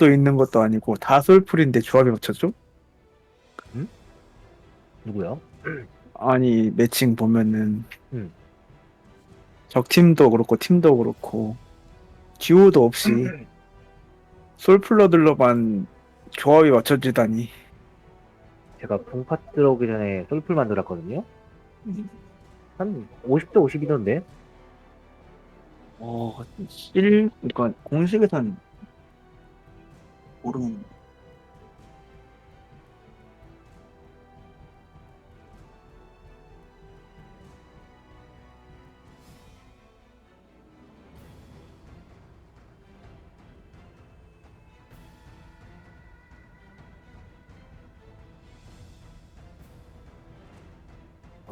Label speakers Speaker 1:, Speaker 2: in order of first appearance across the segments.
Speaker 1: 조합도 있는 것도 아니고 다 솔풀인데 조합이 맞췄죠?
Speaker 2: 누구요?
Speaker 1: 아니 매칭 보면은
Speaker 2: 음.
Speaker 1: 적 팀도 그렇고 팀도 그렇고 듀오도 없이 솔플러들로만 조합이 맞춰지다니
Speaker 2: 제가 풍파 들어오기 전에 솔풀 만들었거든요. 한 50대 50이던데.
Speaker 1: 어, 실, 그러니까 공식에선 모르는.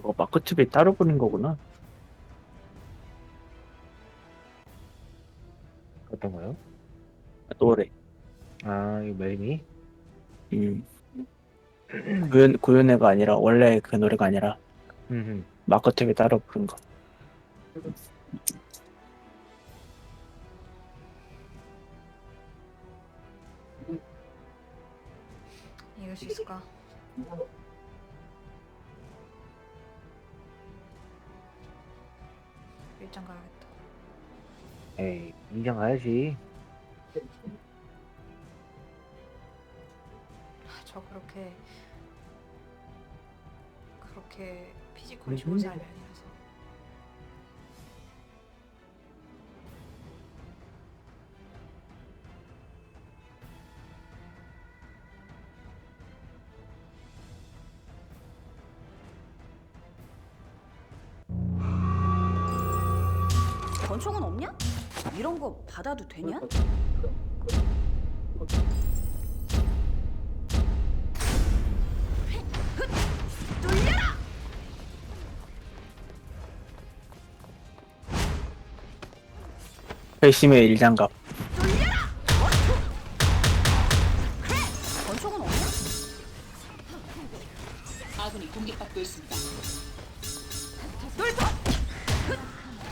Speaker 1: 어, 마크튜브에 따로 보는 거구나.
Speaker 2: 이 메인이?
Speaker 1: 음. 고연, 고연애가 아니라 원래 그 노래가 아니라
Speaker 2: 음,
Speaker 1: 마커텍에 따로 부른 거.
Speaker 3: 이길 수 있을까? 일장 가야겠다.
Speaker 2: 에이, 인장 가야지.
Speaker 3: 저 그렇게 그렇게 피지컬이 좋은 사람이 아니라서.
Speaker 4: 권총은 없냐? 이런 거 받아도 되냐?
Speaker 1: 회심의 일장갑.
Speaker 4: 권총은 없냐?
Speaker 5: 아군이 공격받고 있습니다.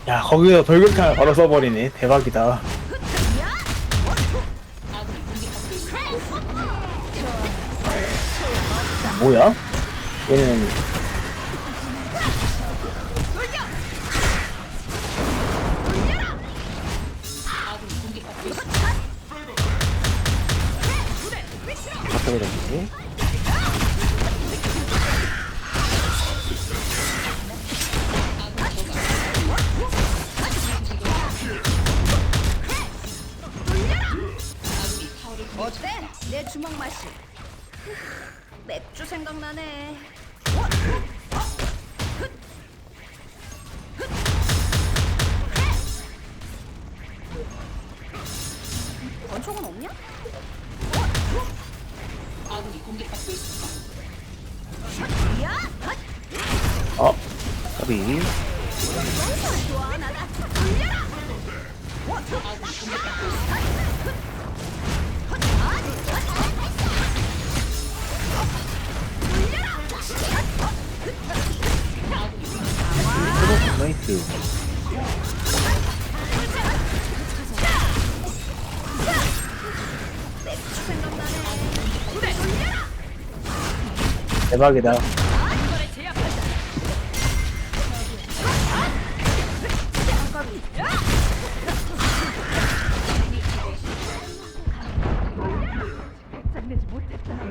Speaker 1: 야, 거기서 돌격탄을 바로 써버리네. 대박이다.
Speaker 5: 아군이 공격받고 있습니다.
Speaker 1: 뭐야? 얘는
Speaker 5: 타워를 공격
Speaker 4: 어때? 내 주먹 맛이. 맥주 생각나네. 권총은 없냐?
Speaker 5: 아군이 공격받고 있습니다.
Speaker 1: 어?
Speaker 2: 까비.
Speaker 1: 대박이다.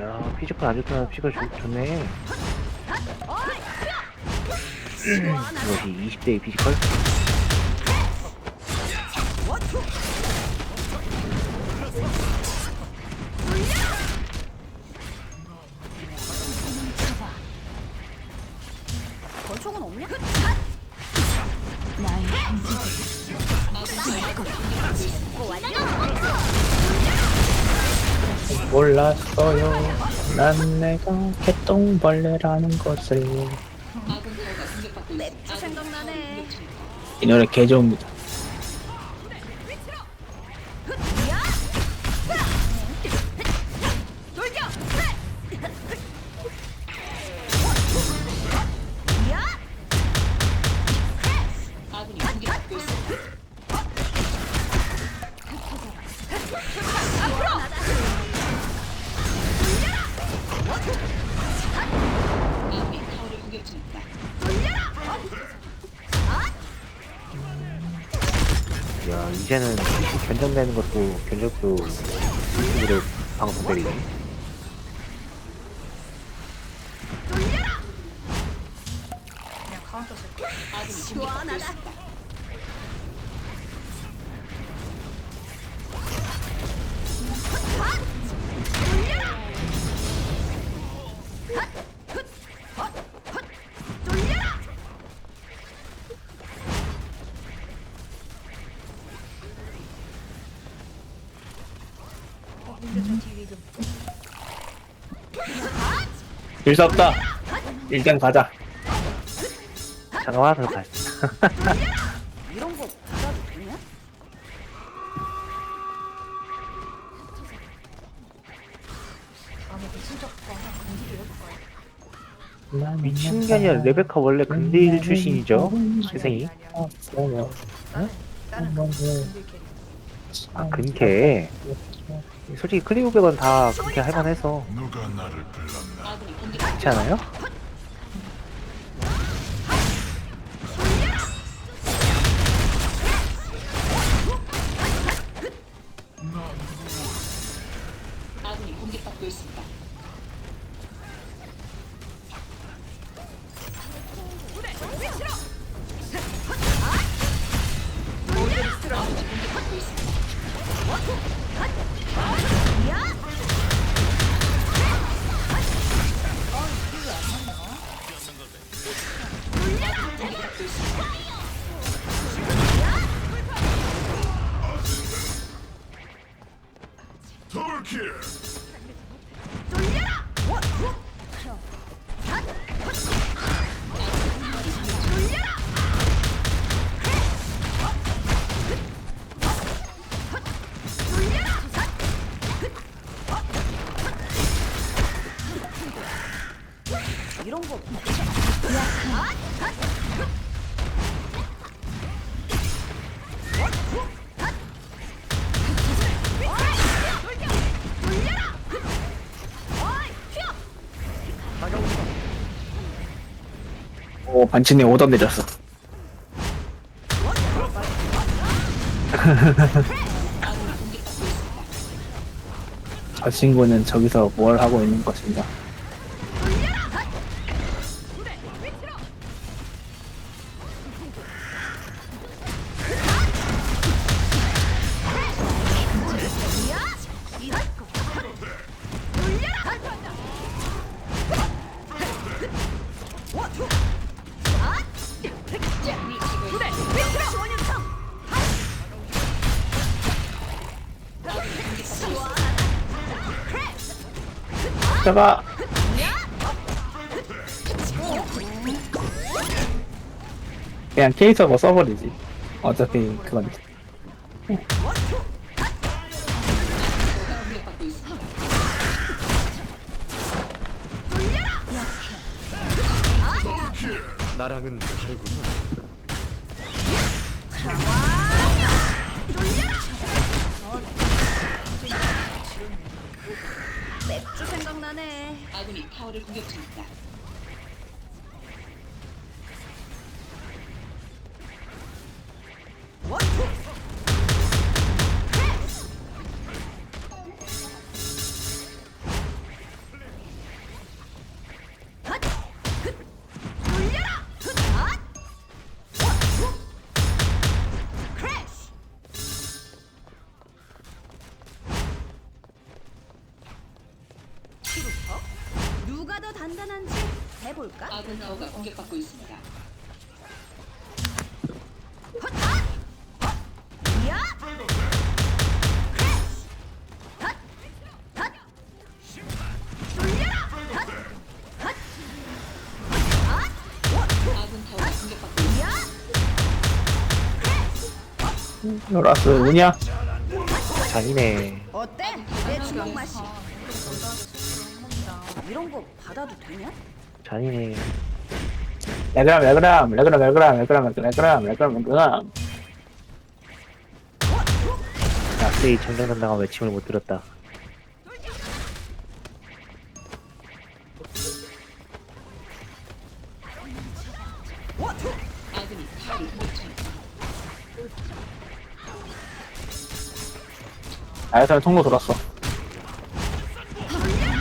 Speaker 2: 야, 피지컬 아주 좋다. 피지컬 좋, 좋네. 이것이 20대의 피지컬?
Speaker 1: 몰랐어요. 난 내가 개똥벌레라는 것을.
Speaker 5: 있습니다.
Speaker 4: 맥주 생각나네.
Speaker 1: 이 노래 개 좋습니다.
Speaker 2: 이제는 견적내는 것도 견적도 유튜브로 방송들이
Speaker 3: 그
Speaker 1: 질수 없다. 일단 가자.
Speaker 2: 잠깐만 더 가.
Speaker 4: 이런 거 받아도 되냐?
Speaker 3: 다음에 미친
Speaker 2: 척게 아니라 레베카 원래 근대일 출신이죠.
Speaker 3: 아니. 다른 다른 금길 캐릭터.
Speaker 2: 아 근캐. 솔직히 클리오백은 다 근캐 할만해서
Speaker 6: 누가 나를 불렀나?
Speaker 2: 않아요?
Speaker 1: 오 반치님 오답 내렸어. 저 친구는 저기서 뭘 하고 있는 것인가? 잡아. 그냥 케이서버 써버리지. 어차피 그건.
Speaker 6: 나랑은 다르구나.
Speaker 5: 타워를 공격 중입니다.
Speaker 4: 볼까?
Speaker 5: 아군 타워가 공격받고 있습니다.
Speaker 4: 야!
Speaker 5: 아군 타워가 공격받고 있습니다.
Speaker 1: 요라스 우냐?
Speaker 2: 잔이네.
Speaker 4: 어때? 내 주먹 맛이. 이런 거 받아도 되냐?
Speaker 2: 잔이네.
Speaker 1: 레그람 레그람 레그람 레그람 레그람 레그람 레그람 레그람
Speaker 2: 낙세이 정정당당한 외침을 못 들었다.
Speaker 1: 아야살 통로 돌았어.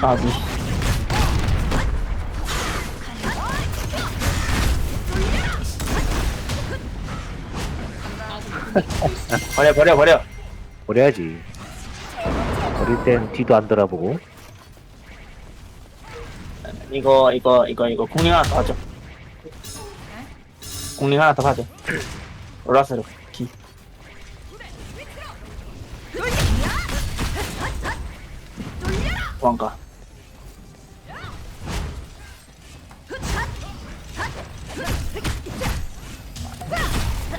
Speaker 1: 아, 미. 버려, 버려, 버려.
Speaker 2: 버려야지. 어릴 땐 뒤도 안 돌아보고.
Speaker 1: 이거, 이거, 이거, 이거, 공링 하나 더 하죠. 공링 하나 더 하죠. 올라서로, 기. 도망가.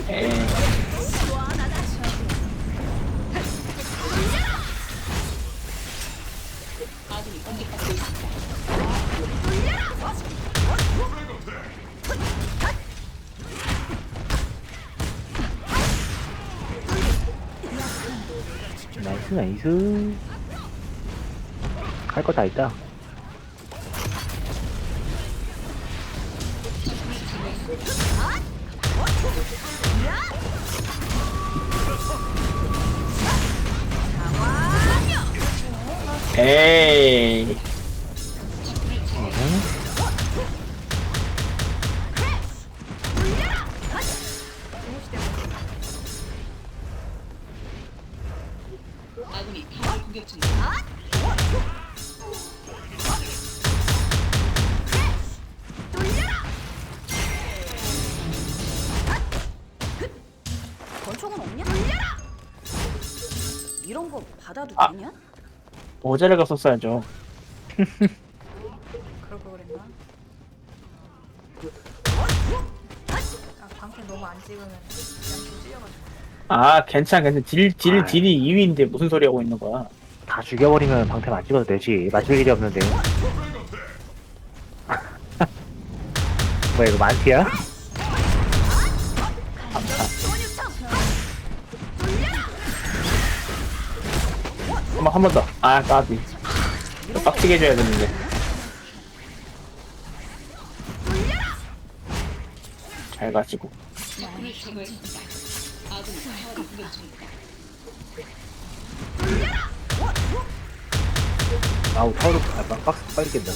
Speaker 1: 에이.
Speaker 2: 나이스. 할 거 다 있다.
Speaker 1: 에이.
Speaker 5: 공격 중입니다.
Speaker 4: 권총은 없냐? 이런 거 받아도
Speaker 1: 아.
Speaker 4: 되냐?
Speaker 1: 모자를 갔었어야죠.
Speaker 3: 그러고 그랬나? 아 방패 너무 안 찍으면 그냥 좀 찢어가지고
Speaker 1: 아, 괜찮아, 괜찮아. 딜, 딜. 딜이 2위인데 무슨 소리 하고 있는 거야.
Speaker 2: 다 죽여버리면 방패 안 찍어도 되지. 맞을 일이 없는데. 뭐야, 이거 만티야?
Speaker 1: 한 번, 한 번 더. 아, 까비. 더 빡치게 해줘야 되는데. 잘 가시고.
Speaker 2: 아우, 타워로, 아, 박- 박스 깬다.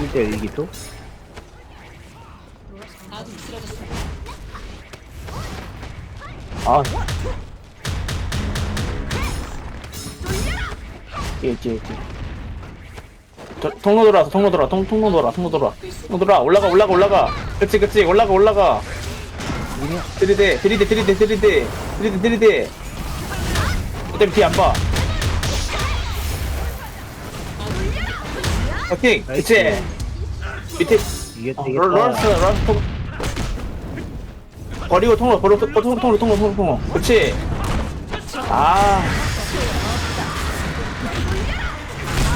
Speaker 2: 1대 1기 또?
Speaker 5: 아군이 쓰러졌습니다.
Speaker 1: 아. 뒤에, 뒤에, 뒤에. 저, 통로 돌아서, 통로 돌아, 통, 통로 돌아, 통로 돌아. 통로 돌아, 올라가, 올라가, 올라가. 그치, 그치, 올라가, 올라가. 들이대, 들이대, 들이대, 들이대. 들이대, 들이대. 어차피 뒤안 봐. 오케이, 그치. 밑에,
Speaker 2: 이게
Speaker 1: 어, 롤스, 롤스 통. 버리고 통로, 버리고 통- 통로, 통로, 통로, 통로, 통로. 그치. 아,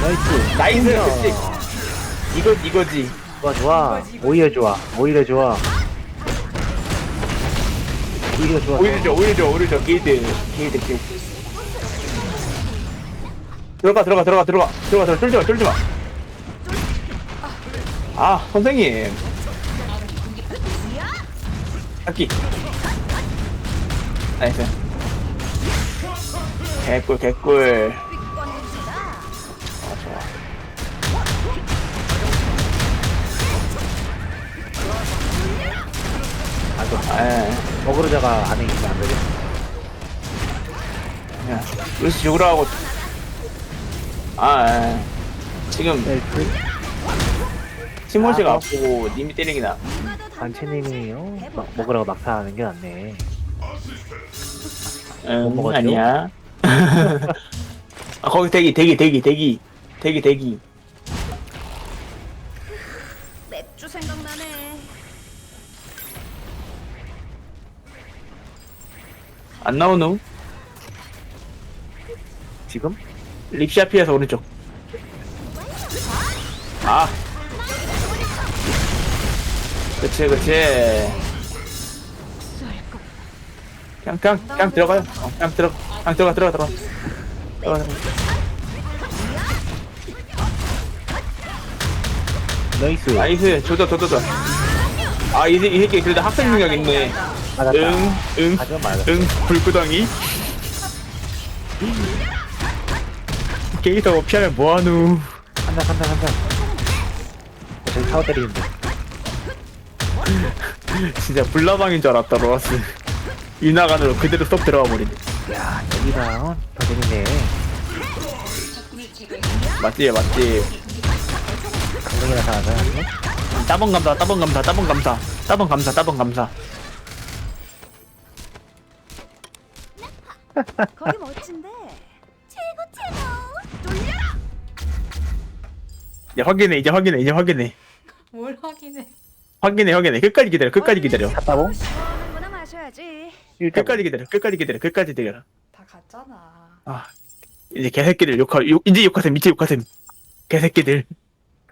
Speaker 2: 나이스.
Speaker 1: 나이스, 그치. 이거, 이거지.
Speaker 2: 좋아, 좋아. 오히려 좋아. 오히려 좋아. 오히려 좋아.
Speaker 1: 오히려 오히려 오히려. 길드, 길드, 길드. 들어가, 들어가, 들어가, 들어가, 들어가, 들어가, 쫄지 마, 쫄지 마. 아, 선생님. 학기. 나이스. 개꿀, 개꿀. 아, 좋아. 아,
Speaker 2: 어그로자가 안에 있으면 안 되겠어.
Speaker 1: 그냥, 루시 죽으라 하고. 아, 아. 지금,
Speaker 2: 네,
Speaker 1: 티몬 씨가
Speaker 2: 아,
Speaker 1: 아프고, 님이 때리기나.
Speaker 2: 단체님이요. 막 먹으라고 막타 하는 게 낫네.
Speaker 1: 응,
Speaker 2: 먹었죠?
Speaker 1: 아니야. 아, 거기 대기, 대기, 대기, 대기. 대기, 대기.
Speaker 4: 맥주 생각나네.
Speaker 1: 안 나오누?
Speaker 2: 지금?
Speaker 1: 립샤 피해서 오른쪽. 아. 그치, 그치. 그냥, 그냥, 그냥 들어가요. 어, 그냥 들어, 그냥 들어가, 들어가, 들어가. 들어가, 들어가.
Speaker 2: 나이스.
Speaker 1: 나이스, 조져, 조져, 조져. 아, 이, 새- 이 새끼 그래도 학생 능력 있네.
Speaker 2: 맞았다.
Speaker 1: 응, 응. 응, 불구덩이. 게이더 피하면 뭐하누.
Speaker 2: 간다 간다 간다. 저기 타워 때리는데.
Speaker 1: 진짜 불나방인 줄 알았다, 로라스. 이나간으로 그대로 쏙 들어가 버리네.
Speaker 2: 야 여기가 어? 더 재밌네.
Speaker 1: 맞지, 맞지.
Speaker 2: 강동이 나타나자.
Speaker 1: 따봉 감사, 따봉 감사, 따봉 감사, 따봉 감사, 따봉 감사.
Speaker 4: 거기 멋진데. 최고 최고. 놀려라.
Speaker 1: 이제 확인해, 이제 확인해, 이제 확인해.
Speaker 3: 뭘 확인해?
Speaker 1: 확인해, 확인해. 끝까지 기다려, 끝까지 기다려.
Speaker 2: 샀다봉?
Speaker 4: 시원하구나 마셔야지.
Speaker 1: 끝까지 기다려, 끝까지 기다려, 끝까지 기다려.
Speaker 3: 다 갔잖아.
Speaker 1: 아, 이제 개새끼들 욕하, 욕, 이제 욕하셈, 밑에 욕하셈. 개새끼들.